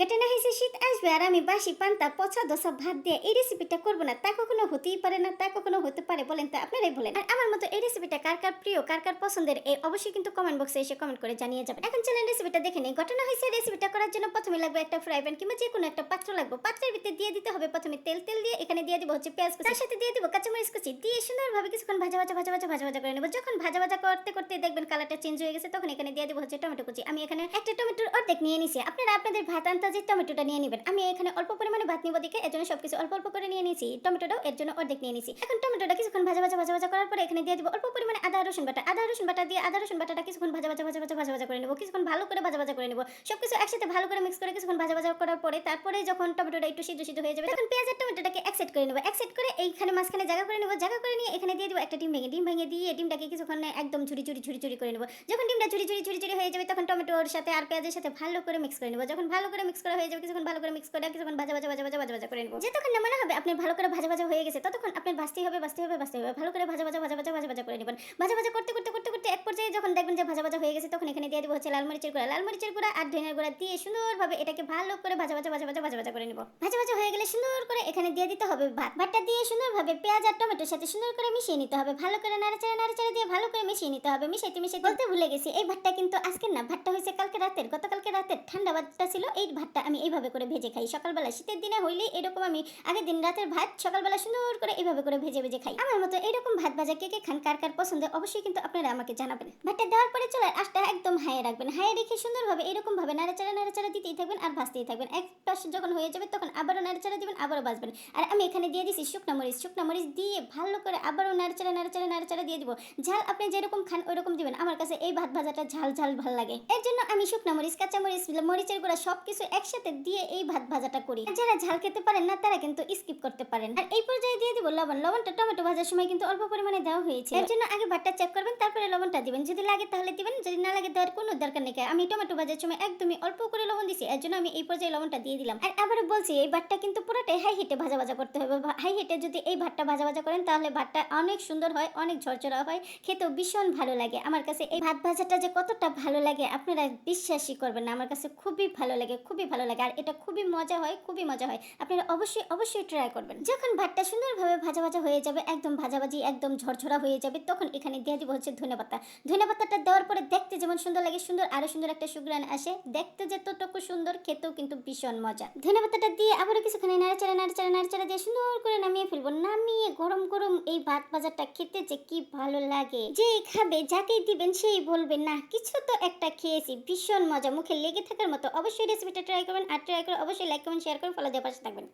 ঘটনা হয়েছে শীত, আসবে আর আমি বাসি পান্তা পচা দশা ভাত দিয়ে এই রেসিপিটা করব না। তা কখনো হতেই পারে না, তা কখনো হতে পারে বলেন তো আপনারাই বলেন। আর আমার মতো এই রেসিপিটা কার কার প্রিয়, কার কার পছন্দের এই অবশ্যই কিন্তু কমেন্ট বক্সে এসে কমেন্ট করে জানিয়ে যাবেন। এখন চলেন রেসিপিটা দেখে নিই। ঘটনা হয়েছে রেসিপিটা করার জন্য প্রথমে লাগবে একটা ফ্রাই প্যান কিংবা যে কোনো একটা পাত্র লাগবে। পাত্রের ভিতরে দিয়ে দিতে হবে প্রথমে তেল তেল দিয়ে এখানে দিয়ে দিব হচ্ছে পেঁয়াজ তার সাথে দিয়ে দিব কাঁচামরিচ কুচি। দিয়ে সুন্দরভাবে কিছুক্ষণ ভাজা ভাজা ভাজা ভাজা ভাজা ভাজা করে নেব। যখন ভাজা ভাজা করতে করতে দেখবেন কালারটা চেঞ্জ হয়ে গেছে, তখন এখানে দিয়ে দিব হচ্ছে টমেটো কুচি। আমি এখানে একটা টমেটোর অর্ধেক নিয়ে নিছি। আপনারা আপনাদের ভাত আন্তাজে টমেটোটা নিয়ে নেবেন। আমি এখানে অল্প পরিমাণে ভাত নিব দেখে, এর জন্য সবকিছু অল্প অল্প করে নিয়ে নিয়েছি। টমেটোটাও এর জন্য অর্ধেক নিয়ে নিয়েছি। এখন টমেটোটা কিছুক্ষণ ভাজা ভাজা ভাজা ভাজা করার পরে এখানে দিয়ে দিব অল্প পরিমাণে আদা, রসুন বাটা। আদা, রসুন বাটা দিয়ে আদা, রসুন বাটাটা কিছুক্ষণ ভাজা ভাজা ভাজা ভাজা ভাজা ভাজা করে নেব। কিছুক্ষণ ভালো করে ভাজা ভাজা করে নেব। সবকিছু একসাথে ভালো করে মিক্স করে কিছুক্ষণ ভাজা ভাজা করার পরে তারপরে যখন টমেটোটা একটু সিদ্ধ সিদ্ধ হয়ে যাবে, তখন পেঁয়াজ আর টমেটোটাকে একসেট করে নেব। একসেট করে এইখানে মাঝখানে জায়গা করে নেব। জায়গা করে নিয়ে এখানে দিয়ে দিব একটা ডিম ভেঙে। ডিম ভেঙে দিয়ে ডিমটাকে কিছুক্ষণ একদম ঝুড়ি ঝুড়ি ঝুড়ি ঝুড়ি করে নেব। যখন ডিমটা ঝুড়ি ঝুড়ি ঝুড়ি ঝুড়ি হয়ে যাবে, তখন টমেটোর সাথে আর পেঁয়াজের সাথে ভালো করে মিক্স করে নেব। যখন ভালো করে মিক্স করা হয়ে যাবে কিছুক্ষণ ভালো করে মিক্স করে কিছুক্ষণ ভাজা ভাজা ভাজা ভাজা ভাজা করে নেব যতক্ষণ না মনে হবে আপনি ভালো করে ভাজা ভাজা হয়ে গেছে ততক্ষণ আপনার ভাজতেই হবে ভাজতে হবে ভাজতে হবে ভালো করে ভাজা ভাজা ভাজা ভাজা ভাজা ভাজা করে নেবেন ভাজা ভাজা করতে করতে করতে করতে এক পর্যায়ে যখন দেখবেন যে ভাজা ভাজা হয়ে গেছে তখন এখানে দিয়ে দেবো হচ্ছে লাল মরিচের গুঁড়া লাল মরিচের গুঁড়া আর ধনিয়ার গুঁড়া দিয়ে সুন্দরভাবে এটাকে ভালো করে ভাজা ভাজা ভাজা ভাজা ভাজা করে নেব ভাজা ভাজা হয়ে গেলে সুন্দর করে এখানে দিয়ে দিতে হবে ভাত ভাতটা দিয়ে সুন্দরভাবে পেঁয়াজ আর টমেটোর সাথে সুন্দর করে মিশিয়ে নিতে হবে ভালো করে নাড়াচাড়া নাড়াচাড়া দিয়ে ভালো করে মিশিয়ে নিতে হবে মিশাইতে মিশাইতে বলতে ভুলে গেছি এই ভাতটা কিন্তু আজকের না ভাতটা হয়েছে কালকে রাতের গতকালকে রাতের ঠান্ডা ভাতটা ছিল এই ভাতটা আমি এইভাবে করে ভেজে খাই। সকালবেলা শীতের দিনে হইলে এরকম আমি আগের দিন রাতের ভাত সকালবেলা সুন্দর করে এইভাবে করে ভেজে ভেজে খাই। আমার মতো এরকম ভাত ভাজা কে কে খান, কার কার পছন্দ, অবশ্যই কিন্তু আপনারা আমাকে জানাবেন। ভাতটা দেওয়ার পরে চলে আশটা একদম হাইয়ে রাখবেন। হাইয়ে রেখে সুন্দরভাবে এরকম ভাবে নাড়াচাড়া নাড়াচাড়া দিতেই থাকবেন আর ভাজতেই থাকবেন। এক পাশ যখন হয়ে যাবে তখন আবারও নাড়াচাড়া দিবেন, আবারও ভাজবেন। আর আমি এখানে দিয়ে দিছি শুকনা মরিচ। শুকনা মরিচ দিয়ে ভালো করে আবারও নাড়াচাড়া নাড়াচাড়া নাড়াচাড়া দিয়ে দিব। ঝাল আপনি যেরকম খান ওইরকম দিবেন। আমার কাছে এই ভাত ভাজাটা ঝাল ঝাল ভালো লাগে। এর জন্য আমি শুকনা মরিচ, কাঁচা মরিচ, মরিচের গুঁড়া সবকিছু একসাথে দিয়ে এই ভাত ভাজাটা করি। যারা ঝাল খেতে পারেন না, তারা কিন্তু স্কিপ করতে পারেন। আর এই পর্যায়ে দিয়ে দিব লবণ। লবণটা টমেটো ভাজার সময় কিন্তু অল্প পরিমাণে দেওয়া হয়েছে। এর জন্য আগে ভাতটা চেক করবেন, তারপরে লবণটা দিবেন। যদি লাগে তাহলে দিবেন, যদি না লাগে দেওয়ার কোনো দরকার নেই। আমি টমেটো ভাজার সময় একদমই অল্প করে লবণ দিছি, এর জন্য আমি এই পর্যায়ে লবণটা দিয়ে দিলাম। আর আবারও বলছি, এই ভাতটা কিন্তু পুরোটাই হাই হিটে ভাজা ভাজা করতে হবে। হাই হিটে যদি এই ভাতটা ভাজা ভাজা করেন, তাহলে ভাতটা অনেক সুন্দর হয়, অনেক ঝরঝরা হয়। খেতেও ভীষণ ভালো লাগে। আমার কাছে এই ভাত ভাজাটা যে কতটা ভালো লাগে, আপনারা বিশ্বাসই করবেন না। আমার কাছে খুবই ভালো লাগে, খুবই ভালো লাগে, আর এটা খুবই মজা হয়, খুবই মজা হয়। আপনারা অবশ্যই অবশ্যই ট্রাই করবেন। যখন ভাতটা সুন্দরভাবে ভাজা ভাজা হয়ে যাবে, একদম ভাজাভাজি, একদম ঝরঝরা হয়ে যাবে, তখন এখানে দিয়ে দিব হচ্ছে ধনে পাতা। ধনে পাতাটা দেওয়ার পরে দেখতে যেমন সুন্দর লাগে, সুন্দর আরও সুন্দর একটা সুগ্রান আসে। দেখতে যতটুকু সুন্দর, খেতেও কিন্তু ভীষণ মজা। ধনে পাতাটা দিয়ে আবারও কিছুখানি নাড়াচাড়া নাড়াচাড়া নাড়াচাড়া দিয়ে সুন্দর করে নামিয়ে ফেলব। নামিয়ে গরম গরম এই ভাত ভাজাটা খেতে যে কি ভালো লাগে। যে খাবে, যাকেই দিবেন, সেই বলবে, না, কিছু তো একটা খেয়েছি, ভীষণ মজা। মুখে লেগে থাকার মতো অবশ্যই রেসিপিটা ট্রাই করবেন আর ট্রাই করে অবশ্যই লাইক কমেন্ট শেয়ার করে ফলো দেওয়ার পাশে থাকবেন।